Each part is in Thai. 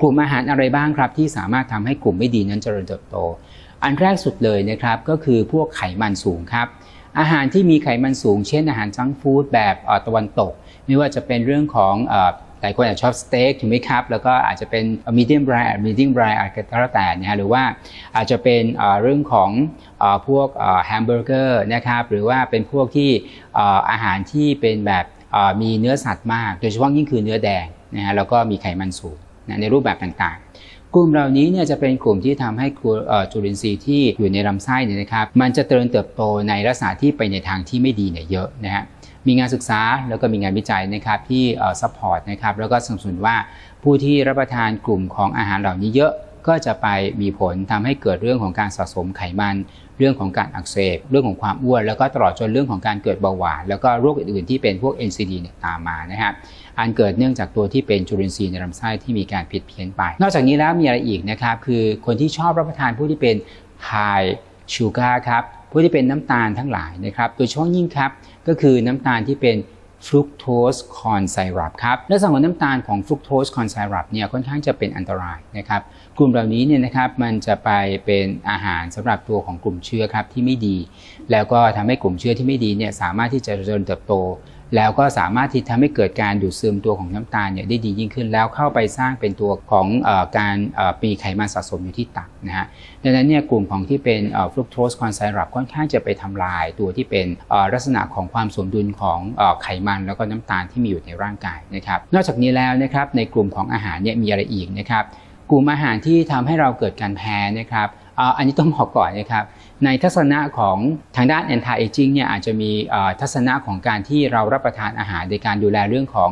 กลุ่มอาหารอะไรบ้างครับ ที่สามารถทำให้กลุ่มไม่ดีนั้นเจริญเติบโต อันแรกสุดเลยนะครับก็คือพวกไขมันสูงครับ อาหารที่มีไขมันสูง เช่นอาหารจังฟู้ดแบบตะวันตก ไม่ว่าจะเป็นเรื่องของหลายคนอาจจะชอบสเต็กถูกไหมครับ แล้วก็อาจจะเป็นมีเดียม r ร e มีเดียม r ร e อาจจะแล้วแต่นะฮะหรือว่าอาจจะเป็นเรื่องของพวกแฮมเบอร์เกอร์นะครับหรือว่าเป็นพวกที่อาหารที่เป็นแบบมีเนื้อสัตว์มาก โดยเฉพาะยิ่งคือเนื้อแดงนะฮะแล้วก็มีไขมันสูง นะในรูปแบบต่างๆ กลุ่มเหล่านี้เนี่ยจะเป็นกลุ่มที่ทำให้จุลินทรีย์ที่อยู่ในลำไส้เนี่ยนะครับ มันจะเจริญเติบโตในลักษณะที่ไปในทางที่ไม่ดีเนี่ยเยอะนะฮะมีงานศึกษาแล้วก็มีงานวิจัยนะครับที่ซัพพอร์ตนะครับแล้วก็สนับสนุนว่าผู้ที่รับประทานกลุ่มของอาหารเหล่านี้เยอะ ก็จะไปมีผลทำให้เกิดเรื่องของการสะสมไขมัน เรื่องของการอักเสบ เรื่องของความอ้วน แล้วก็ตลอดจนเรื่องของการเกิดเบาหวาน แล้วก็โรคอื่นๆที่เป็นพวก NCD เนี่ยตามมานะครับอันเกิดเนื่องจากตัวที่เป็นจุลินทรีย์ในลำไส้ที่มีการผิดเพี้ยนไป นอกจากนี้แล้วมีอะไรอีกนะครับคือคนที่ชอบรับประทานผู้ที่เป็น high sugar ครับผู้ที่เป็นน้ำตาลทั้งหลายนะครับโดยเฉพาะยิ่งครับก็คือน้ำตาลที่เป็น ฟรุกโตสคอนไซรัปครับและสำหรับน้ำตาลของฟรุกโตสคอนไซรัปเนี่ยค่อนข้างจะเป็นอันตรายนะครับกลุ่มเหล่านี้เนี่ยนะครับมันจะไปเป็นอาหารสำหรับตัวของกลุ่มเชื้อครับที่ไม่ดี แล้วก็ทำให้กลุ่มเชื้อที่ไม่ดีเนี่ยสามารถที่จะเจริญเติบโต แล้วก็สามารถที่ทำให้เกิดการดูดซึมตัวของน้ำตาลเนี่ยได้ดียิ่งขึ้น แล้วเข้าไปสร้างเป็นตัวของอการมีไขมันสะสมอยู่ที่ตับนะฮะดังนั้นเนี่ยกลุ่มของที่เป็นฟรุกโตสคอนไซรัปค่อนข้างจะไปทำลายตัวที่เป็นลักษณะของความสมดุลของไขมันแล้วก็น้ำตาลที่มีอยู่ในร่างกายนะครับ นอกจากนี้แล้วนะครับในกลุ่มของอาหารเนี่ยมีอะไรอีกนะครับกลุ่มอาหารที่ทำให้เราเกิดการแพ้นะครับ อันนี้ต้องบอกก่อนนะครับในทัศนะของทางด้าน anti aging เนี่ยอาจจะมีทัศนะของการที่เรารับประทานอาหารในการดูแลเรื่องของ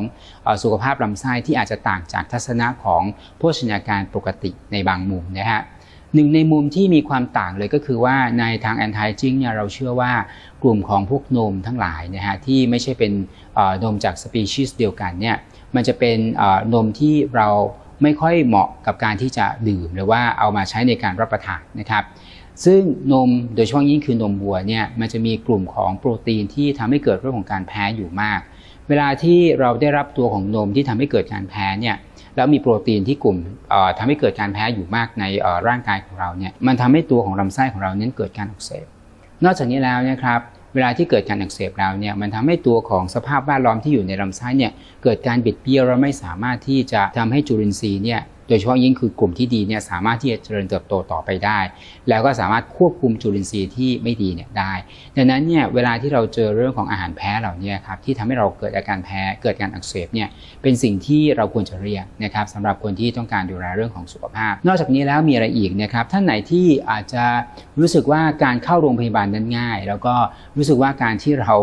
สุขภาพลำไส้ที่อาจจะต่างจากทัศนะของโภชนาการปกติในบางมุมนะฮะหนึ่งในมุมที่มีความต่างเลยก็คือว่าในทาง anti aging เนี่ยเราเชื่อว่ากลุ่มของพวกนมทั้งหลายนะฮะที่ไม่ใช่เป็นนมจากสปีชีส์เดียวกันเนี่ยมันจะเป็นนมที่เรา ไม่ค่อยเหมาะกับการที่จะดื่ม หรือว่าเอามาใช้ในการรับประทานนะครับ ซึ่งนมโดยเฉพาะยิ่งคือนมวัวเนี่ยมันจะมีกลุ่มของโปรตีนที่ทำให้เกิดเรื่องของการแพ้อยู่มาก เวลาที่เราได้รับตัวของนมที่ทำให้เกิดการแพ้เนี่ยแล้วมีโปรตีนที่กลุ่มทำให้เกิดการแพ้อยู่มากในร่างกายของเราเนี่ยมันทำให้ตัวของลำไส้ของเราเน้นเกิดการอักเสบนอกจากนี้แล้วนะครับ เวลาที่เกิดการอักเสบแล้วเนี่ยมันทำให้ตัวของสภาพแวดล้อมที่อยู่ในลำไส้เนี่ยเกิดการบิดเบี้ยวและไม่สามารถที่จะทำให้จุลินทรีย์เนี่ย โดยเฉพาะยิ่งคือกลุ่มที่ดีเนี่ยสามารถที่จะเจริญเติบโตต่อไปได้ แล้วก็สามารถควบคุมจุลินทรีย์ที่ไม่ดีเนี่ยได้ ดังนั้นเนี่ยเวลาที่เราเจอเรื่องของอาหารแพ้เหล่านี้ครับที่ทำให้เราเกิดอาการแพ้เกิดการอักเสบเนี่ยเป็นสิ่งที่เราควรจะเรียกนะครับสำหรับคนที่ต้องการดูแลเรื่องของสุขภาพ นอกจากนี้แล้วมีอะไรอีกนะครับท่านไหนที่อาจจะรู้สึกว่าการเข้าโรงพยาบาลนั้นง่าย แล้วก็รู้สึกว่าการที่เรา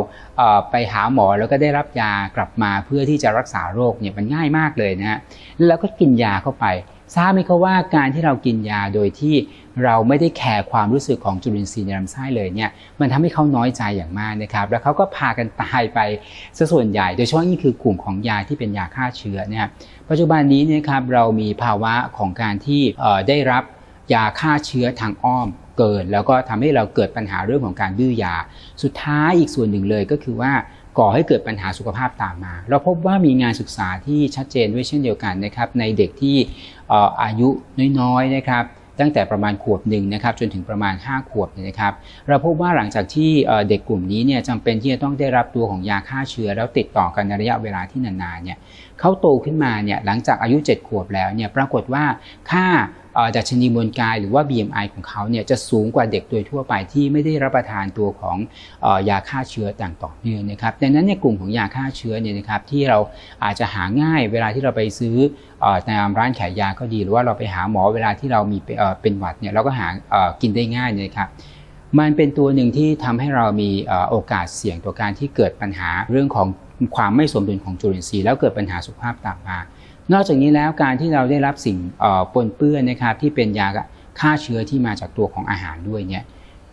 ไปหาหมอแล้วก็ได้รับยากลับมาเพื่อที่จะรักษาโรคเนี่ยมันง่ายมากเลยนะฮะแล้วก็กินยาเข้าไป ทราบไหมครับว่าการที่เรากินยาโดยที่เราไม่ได้แคร์ความรู้สึกของจุลินทรีย์ในลำไส้เลยเนี่ยมันทำให้เขาน้อยใจอย่างมากนะครับ แล้วเขาก็พากันตายไปซะส่วนใหญ่ โดยเฉพาะนี่คือกลุ่มของยาที่เป็นยาฆ่าเชื้อนะครับปัจจุบันนี้นะครับเรามีภาวะของการที่ได้รับยาฆ่าเชื้อทางอ้อมเกิน แล้วก็ทำให้เราเกิดปัญหาเรื่องของการดื้อยา สุดท้ายอีกส่วนหนึ่งเลยก็คือว่า ก่อให้เกิดปัญหาสุขภาพตามมา เราพบว่ามีงานศึกษาที่ชัดเจนด้วยเช่นเดียวกันนะครับในเด็กที่อายุน้อยๆนะครับตั้งแต่ประมาณขวบหนึ่งนะครับจนถึงประมาณ 5 ขวบนะครับ เราพบว่าหลังจากที่เด็กกลุ่มนี้เนี่ยจำเป็นที่จะต้องได้รับตัวของยาฆ่าเชื้อ แล้วติดต่อกันในระยะเวลาที่นานๆเนี่ยเขาโตขึ้นมาเนี่ยหลังจากอายุ 7 ขวบแล้วเนี่ยปรากฏว่าค่า ดัชนีมวลกายหรือว่า BMI ของเขาเนี่ยจะสูงกว่าเด็กโดยทั่วไปที่ไม่ได้รับประทานตัวของยาฆ่าเชื้อต่างต่อเนื่องนะครับดังนั้นเนี่ยกลุ่มของยาฆ่าเชื้อเนี่ยนะครับที่เราอาจจะหาง่ายเวลาที่เราไปซื้อในร้านขายยาก็ดีหรือว่าเราไปหาหมอเวลาที่เรามีเป็นหวัดเนี่ยเราก็หากินได้ง่ายนะครับมันเป็นตัวหนึ่งที่ทำให้เรามีโอกาสเสี่ยงต่อการที่เกิดปัญหาเรื่องของความไม่สมดุลของจุลินทรีย์แล้วเกิดปัญหาสุขภาพตามมา นอกจากนี้แล้วการที่เราได้รับสิ่งปนเปื้อนนะครับที่เป็นยาฆ่าเชื้อที่มาจากตัวของอาหารด้วยเนี่ย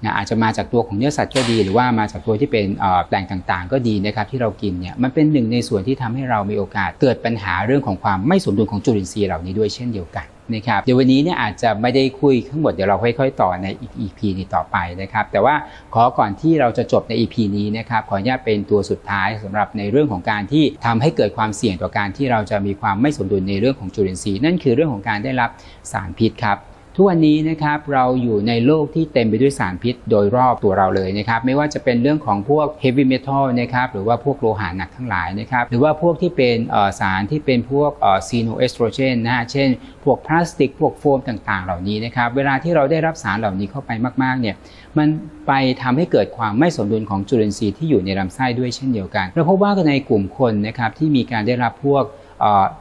นะอาจจะมาจากตัวของเนื้อสัตว์ก็ดี หรือว่ามาจากตัวที่เป็นแหล่งต่างๆ ก็ดีนะครับที่เรากินเนี่ยมันเป็นหนึ่งในส่วนที่ทำให้เรามีโอกาสเกิดปัญหาเรื่องของความไม่สมดุลของจุลินทรีย์เหล่านี้ด้วยเช่นเดียวกันนะครับเดี๋ยววันนี้เนี่ยอาจจะไม่ได้คุยทั้งหมดเดี๋ยวเราค่อยๆ ต่อในอีก EP นี้ต่อไปนะครับแต่ว่าขอก่อนที่เราจะจบใน EP นี้นะครับขออนุญาตเป็นตัวสุดท้ายสำหรับในเรื่องของการที่ทำให้เกิดความเสี่ยงต่อการที่เราจะมีความไม่สมดุลในเรื่องของจุลินทรีย์นั่นคือเรื่องของการได้รับสารพิษครับ ทุกวันนี้นะครับเราอยู่ในโลกที่เต็มไปด้วยสารพิษโดยรอบตัวเราเลยนะครับไม่ว่าจะเป็นเรื่องของพวก heavy metal นะครับหรือว่าพวกโลหะหนักทั้งหลายนะครับหรือว่าพวกที่เป็นสารที่เป็นพวกเอ่อ xenoestrogen นะฮะเช่น พวกพลาสติก พวกโฟมต่างๆ เหล่านี้นะครับเวลาที่เราได้รับสารเหล่านี้เข้าไปมากๆเนี่ยมันไปทำให้เกิดความไม่สมดุลของจุลินทรีย์ที่อยู่ในลำไส้ด้วยเช่นเดียวกันเราพบว่าในกลุ่มคนนะครับที่มีการได้รับพวก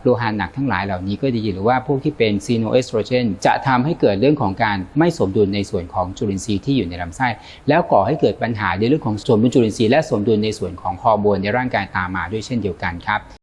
โลหะหนักทั้งหลายเหล่านี้ก็ดี หรือว่าพวกที่เป็นซีโนเอสโตรเจนจะทำให้เกิดเรื่องของการไม่สมดุลในส่วนของจุลินทรีย์ที่อยู่ในลำไส้ แล้วก่อให้เกิดปัญหาในเรื่องของสมดุลจุลินทรีย์และสมดุลในส่วนของฮอร์โมนในร่างกายตามมาด้วยเช่นเดียวกันครับ